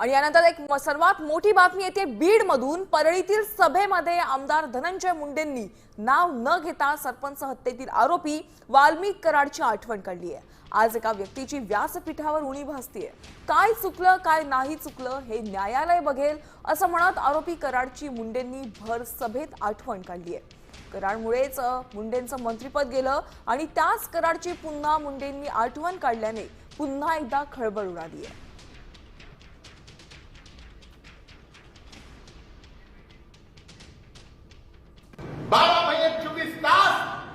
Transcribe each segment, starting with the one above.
आणि यानंतर एक सर्वात मोठी बातमी येते बीड मधून परळीतील सभेमध्ये आमदार धनंजय मुंडेंनी नाव न घेता सरपंच हत्येतील आरोपी वाल्मिक कराडची आठवण काढली आहे. आज एका व्यक्तीची व्यासपीठावर उणी भासतीये. काय चुकलं काय नाही चुकलं हे न्यायालय बघेल असं म्हणत आरोपी कराडची मुंडेंनी भर सभेत आठवण काढली आहे. कराडमुळेच मुंडेंचं मंत्रिपद गेलं आणि त्याच कराडची पुन्हा मुंडेंनी आठवण काढल्याने पुन्हा एकदा खळबळ उडाली आहे.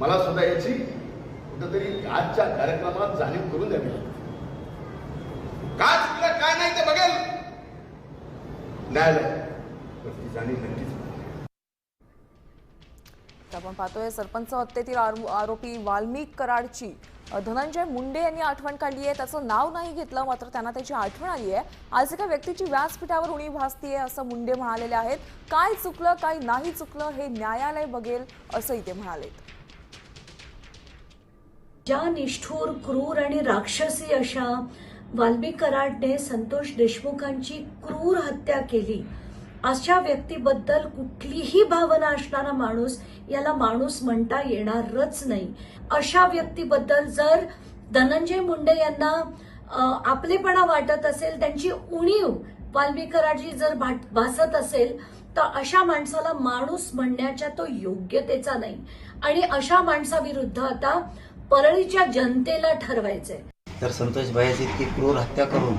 मला सुद्धा याची कुठंतरी आजच्या कार्यक्रमात जाणीव करून द्यावी लागते. काय चुकलं काय नाही ते बघेल. न्यायालय. पण ती जाणीव नक्कीच आपण पाहतोय सरपंच हत्येतील आरोपी वाल्मिक कराडची. धनंजय मुंडे यांनी आठवण काढली आहे. त्याचं नाव नाही घेतलं मात्र त्यांना त्याची आठवण आली आहे. आज एका व्यक्तीची व्यासपीठावर उणी भासतीये असं मुंडे म्हणालेले आहेत. काय चुकलं काय नाही चुकलं हे न्यायालय बघेल असंही ते म्हणाले ज्या निष्ठूर क्रूर आणि राक्षसी अशा वाल्मिक कराडने संतोष देशमुखांची क्रूर हत्या केली. अशा व्यक्तीबद्दल कुठलीही भावना असणारा माणूस याला माणूस म्हणता येणारच नाही. अशा व्यक्तीबद्दल जर धनंजय मुंडे यांना आपलेपणा वाटत असेल त्यांची उणीव वाल्मिक जर भाट- भासत असेल तर अशा माणसाला माणूस म्हणण्याच्या तो योग्यतेचा नाही. आणि अशा माणसाविरुद्ध आता परळीच्या जनतेला ठरवायचंय. तर संतोष भाईची इतकी क्रूर हत्या करून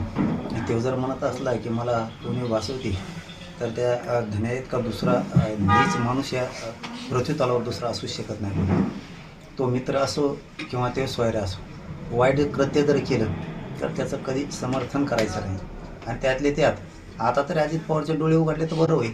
तो जर म्हणत असला की मला कोणी वाचवते तर त्या अ, का इतका दुसरा अ, माणूस या अ, पृथ्वी तलावर दुसरा असूच शकत नाही. तो मित्र असो किंवा ते स्वैर असो वाईट कृत्य जर केलं तर त्याचं कधी समर्थन करायचं नाही. आणि त्यातले त्यात आता तरी अजित पवारचे डोळे उघडले तर बरं होईल.